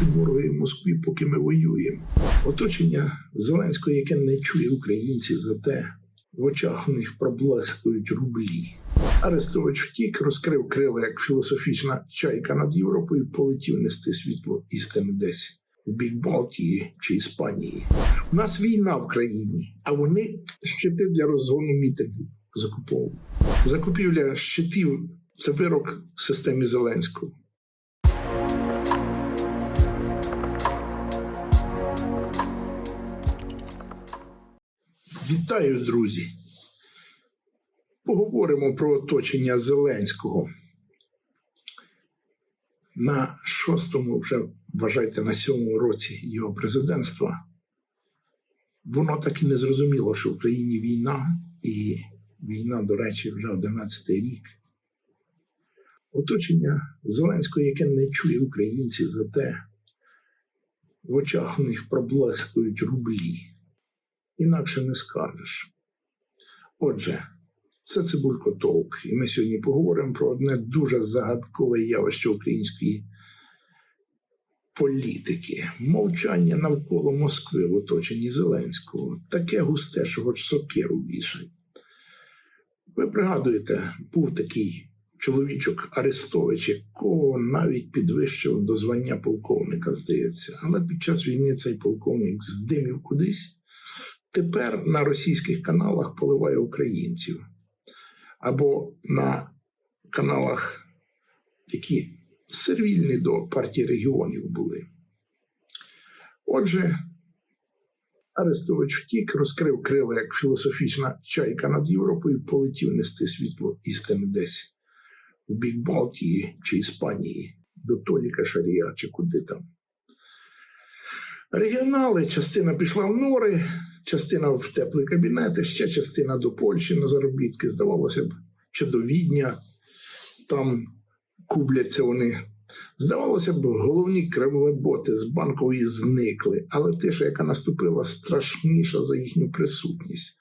підморгує Москві, поки ми воюємо. Оточення Зеленського, яке не чує українців, зате в очах у них проблескують рублі. Арестович втік, розкрив крила як філософічна чайка над Європою, полетів нести світло істини десь в бік Балтії чи Іспанії. У нас війна в країні, а вони щити для розгону мітингів закуповують. Закупівля щитів це вирок системі Зеленського. Вітаю, друзі! Поговоримо про оточення Зеленського. На шостому, вже вважайте, на сьомому році його президентства. Воно так і не зрозуміло, що в країні війна, і війна, до речі, вже 11 рік. Оточення Зеленського, яке не чує українців, зате в очах у них проблескують рублі. Інакше не скажеш. Отже, це Цибулько Толк, і ми сьогодні поговоримо про одне дуже загадкове явище української політики мовчання навколо Москви в оточенні Зеленського. Таке густе, що хоч сокиру вішать. Ви пригадуєте, був такий чоловічок Арестович, якого навіть підвищили до звання полковника, здається. Але під час війни цей полковник здимів кудись. Тепер на російських каналах поливає українців або на каналах, які сервільні до партії регіонів були. Отже, Арестович втік, розкрив крила як філософічна чайка над Європою, полетів нести світло істини десь в бік Балтії чи Іспанії, до Толіка Шарія чи куди там. Регіонали, частина пішла в нори, частина в теплі кабінети, ще частина до Польщі на заробітки, здавалося б, чи до Відня. Там кубляться вони. Здавалося б, головні кремлеботи з банкової зникли, але тиша, яка наступила, страшніша за їхню присутність.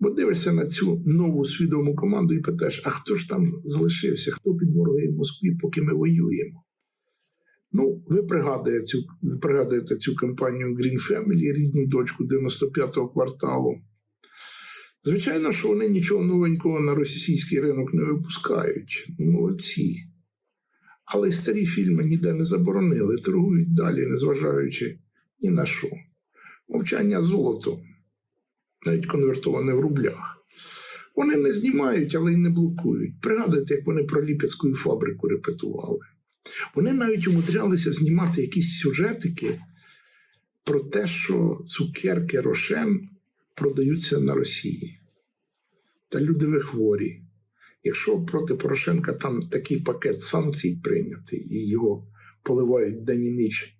Бо дивишся на цю нову свідому команду і питаєш, а хто ж там залишився, хто підморгує Москві, поки ми воюємо? Ну, ви пригадуєте цю, пригадуєте цю кампанію Green Family, рідну дочку 95-го кварталу. Звичайно, що вони нічого новенького на російський ринок не випускають. Ну, молодці. Але старі фільми ніде не заборонили, торгують далі, незважаючи ні на що. Мовчання золото, навіть конвертоване в рублях. Вони не знімають, але й не блокують. Пригадуйте, як вони про Ліпецьку фабрику репетували. Вони навіть умудрялися знімати якісь сюжетики про те, що цукерки Рошен продаються на Росії. Та люди ви хворі. Якщо проти Порошенка там такий пакет санкцій прийнятий і його поливають день і ніч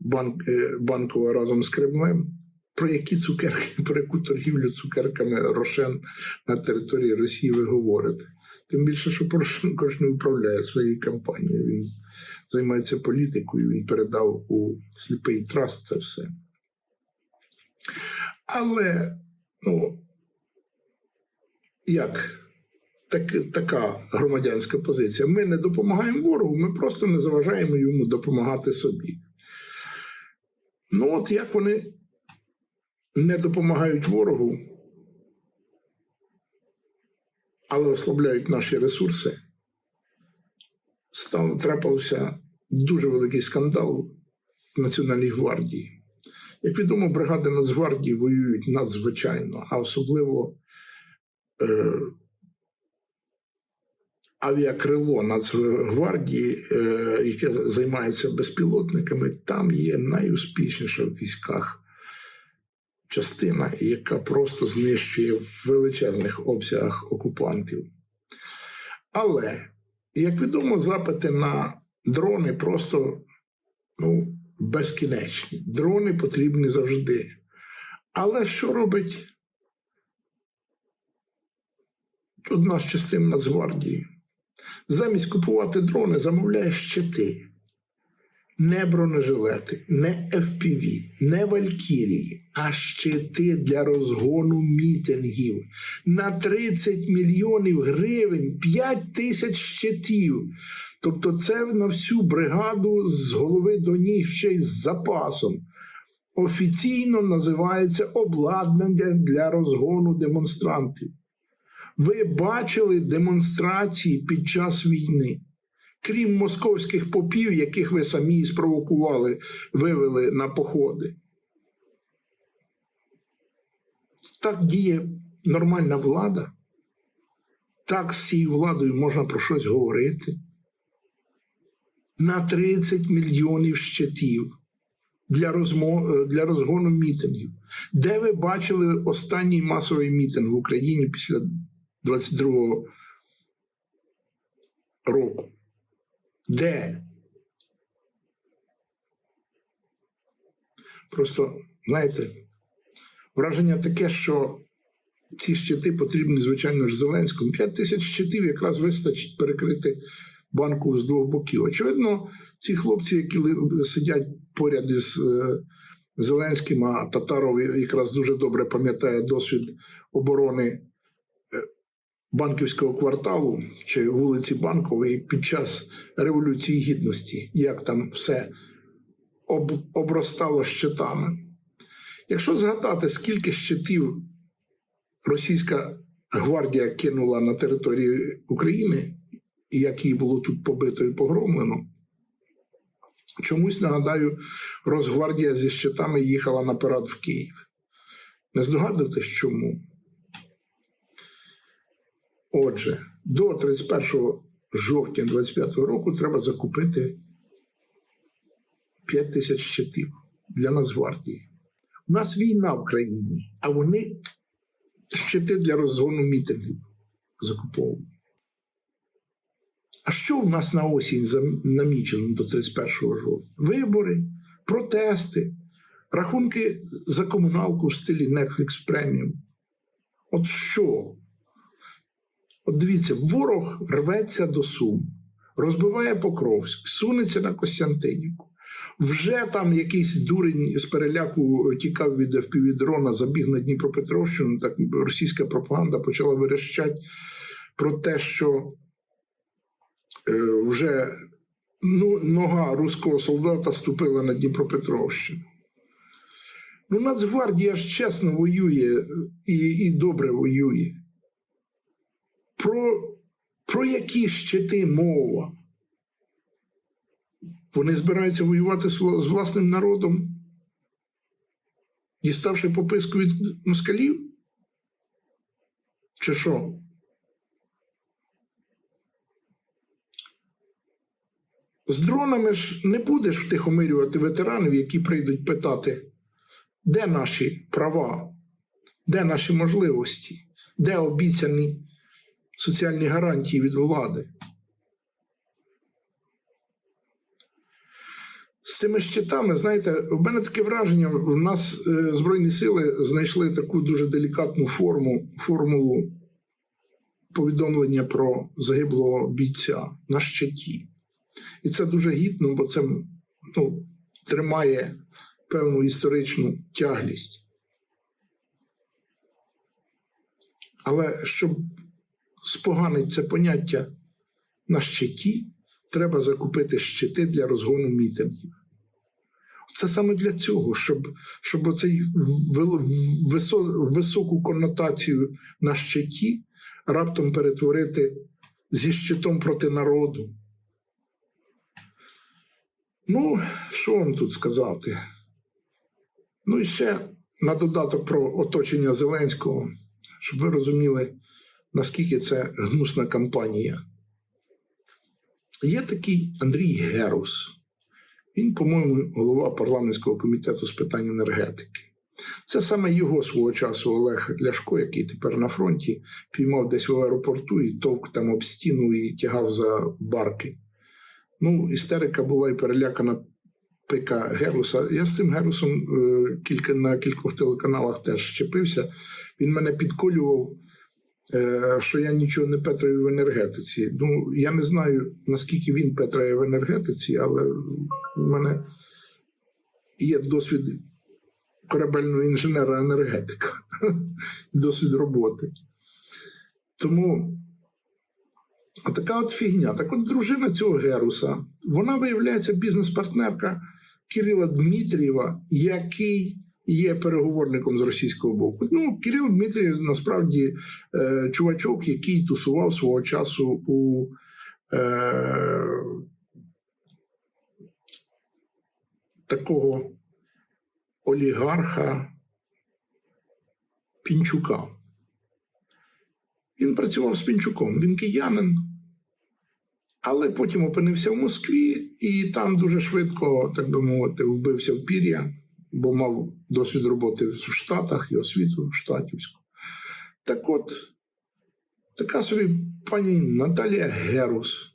банк, е, банково разом з Кремлем, про які цукерки, про яку торгівлю цукерками Рошен на території Росії ви говорите? Тим більше, що Порошенко ж не управляє своєю кампанією. Він займається політикою, він передав у сліпий траст це все. Але, ну, як так, така громадянська позиція? Ми не допомагаємо ворогу, ми просто не заважаємо йому допомагати собі. Ну, от як вони не допомагають ворогу, але ослабляють наші ресурси, стало трапився дуже великий скандал в Національній гвардії. Як відомо, бригади Нацгвардії воюють надзвичайно, а особливо е, авіакрило Нацгвардії, е, яке займається безпілотниками, там є найуспішніша в військах частина, яка просто знищує в величезних обсягах окупантів. Але, як відомо, запити на дрони просто ну, безкінечні. Дрони потрібні завжди. Але що робить одна з частин Нацгвардії? Замість купувати дрони замовляє щити. Не бронежилети, не FPV, не Валькірії, а щити для розгону мітингів на 30 мільйонів гривень, 5 тисяч щитів. Тобто, це на всю бригаду з голови до ніг ще й з запасом. Офіційно називається обладнання для розгону демонстрантів. Ви бачили демонстрації під час війни, крім московських попів, яких ви самі спровокували, вивели на походи. Так діє нормальна влада. Так з цією владою можна про щось говорити. На 30 мільйонів щитів для, розмо... для розгону мітингів. Де ви бачили останній масовий мітинг в Україні після 22-го року? Де? Просто, знаєте, враження таке, що ці щити потрібні, звичайно ж, Зеленському. 5 тисяч щитів якраз вистачить перекрити банку з двох боків. Очевидно, ці хлопці, які сидять поряд із е, Зеленським, а Татаров якраз дуже добре пам'ятає досвід оборони е, банківського кварталу чи вулиці Банкової під час Революції Гідності, як там все об, обростало щитами. Якщо згадати, скільки щитів російська гвардія кинула на території України, як її було тут побито і погромлено, чомусь нагадаю, Росгвардія зі щитами їхала на парад в Київ. Не здогадуєтесь чому? Отже, до 31 жовтня 2025 року треба закупити 5 тисяч щитів для Нацгвардії. У нас війна в країні, а вони щити для розгону мітингів закуповують. А що в нас на осінь намічено до 31 жовтня? Вибори, протести, рахунки за комуналку в стилі Netflix Premium. От що? От дивіться, ворог рветься до Сум, розбиває Покровськ, сунеться на Костянтинівку. Вже там якийсь дурень з переляку тікав від FPV-дрона, забіг на Дніпропетровщину. Так російська пропаганда почала верещати про те, що вже ну, нога руського солдата ступила на Дніпропетровщину. Ну, Нацгвардія ж чесно воює і, і добре воює. Про, про які щити мова? Вони збираються воювати з власним народом, діставши пописку від москалів? Чи що? З дронами ж не будеш втихомирювати ветеранів, які прийдуть питати, де наші права, де наші можливості, де обіцяні соціальні гарантії від влади. З цими щитами, знаєте, в мене таке враження, в нас е, Збройні сили знайшли таку дуже делікатну форму, формулу повідомлення про загиблого бійця на щиті. І це дуже гідно, бо це ну, тримає певну історичну тяглість. Але щоб споганити це поняття на щиті, треба закупити щити для розгону мітингів. Це саме для цього, щоб, щоб оцей високу коннотацію на щиті раптом перетворити зі щитом проти народу. Ну, що вам тут сказати? Ну і ще на додаток про оточення Зеленського, щоб ви розуміли, наскільки це гнусна кампанія. Є такий Андрій Герус. Він, по-моєму, голова парламентського комітету з питань енергетики. Це саме його свого часу Олег Ляшко, який тепер на фронті, піймав десь в аеропорту і товк там об стіну і тягав за барки. Ну, істерика була і перелякана пика Геруса. Я з цим Герусом е, кілька, на кількох телеканалах теж щепився. Він мене підколював, е, що я нічого не петраю в енергетиці. Ну, я не знаю, наскільки він петрає в енергетиці, але в мене є досвід корабельного інженера енергетика, досвід роботи. Тому така от фігня. Так от дружина цього Геруса, вона виявляється бізнес-партнерка Кирила Дмитрієва, який є переговорником з російського боку. Ну, Кирил Дмитрієв насправді е, чувачок, який тусував свого часу у е, такого олігарха Пінчука. Він працював з Пінчуком, він киянин, але потім опинився в Москві і там дуже швидко, так би мовити, вбився в пір'я, бо мав досвід роботи в Штатах і освіту штатівську. Так от, така собі пані Наталія Герус.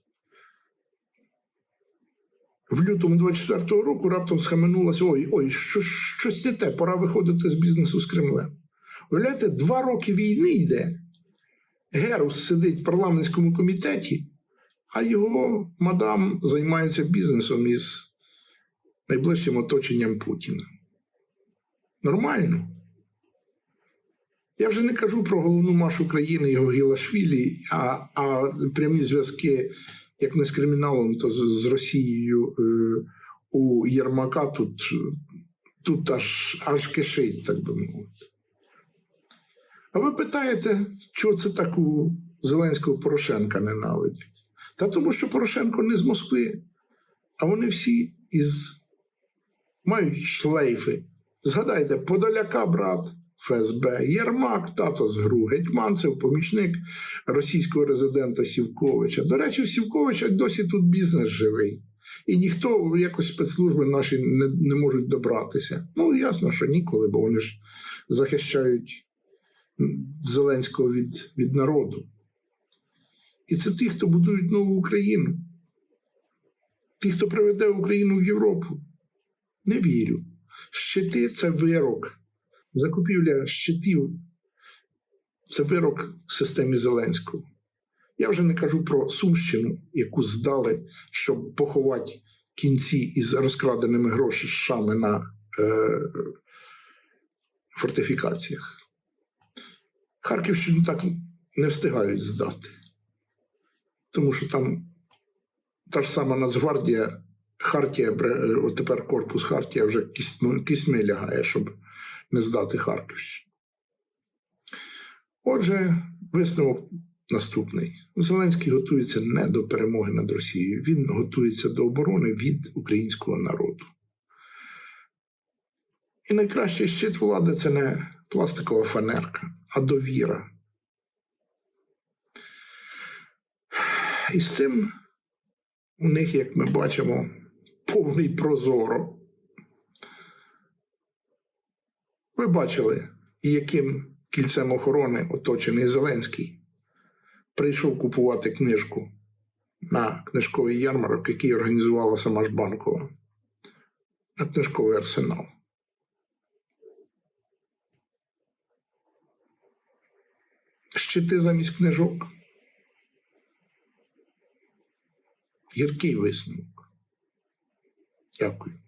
В лютому 24-го року раптом схаменулася: ой, ой, що, щось не те, пора виходити з бізнесу з Кремлем. Уявляєте, два роки війни йде. Герус сидить в парламентському комітеті, а його мадам займається бізнесом із найближчим оточенням Путіна. Нормально. Я вже не кажу про головну машу країни його Гілашвілі, а, а прямі зв'язки, як не з криміналом, то з, з Росією е, у Єрмака тут, тут аж, аж кишить, так би мовити. А ви питаєте, чого це так у Зеленського Порошенка ненавидять? Та тому, що Порошенко не з Москви, а вони всі із мають шлейфи. Згадайте, Подоляка брат ФСБ, Єрмак, тато з ГРУ, Гетьманцев, помічник російського резидента Сівковича. До речі, в Сівковича досі тут бізнес живий. І ніхто якось спецслужби наші не, не можуть добратися. Ну, ясно, що ніколи, бо вони ж захищають Зеленського від, від народу. І це ті, хто будують нову Україну. Ті, хто приведе Україну в Європу. Не вірю. Щити це вирок. Закупівля щитів це вирок системі Зеленського. Я вже не кажу про Сумщину, яку здали, щоб поховати кінці із розкраденими грошами на е, фортифікаціях. Харківщину так не встигають здати. Тому що там та ж сама Нацгвардія, Хартія, тепер корпус Хартія вже кісьми лягає, щоб не здати Харківщину. Отже, висновок наступний. Зеленський готується не до перемоги над Росією, він готується до оборони від українського народу. І найкращий щит влади це не пластикова фанерка, а довіра. І з цим у них, як ми бачимо, повний прозоро. Ви бачили, яким кільцем охорони оточений Зеленський прийшов купувати книжку на книжковий ярмарок, який організувала сама ж банкова, на книжковий арсенал. Щити замість книжок. Гіркий висновок. Дякую.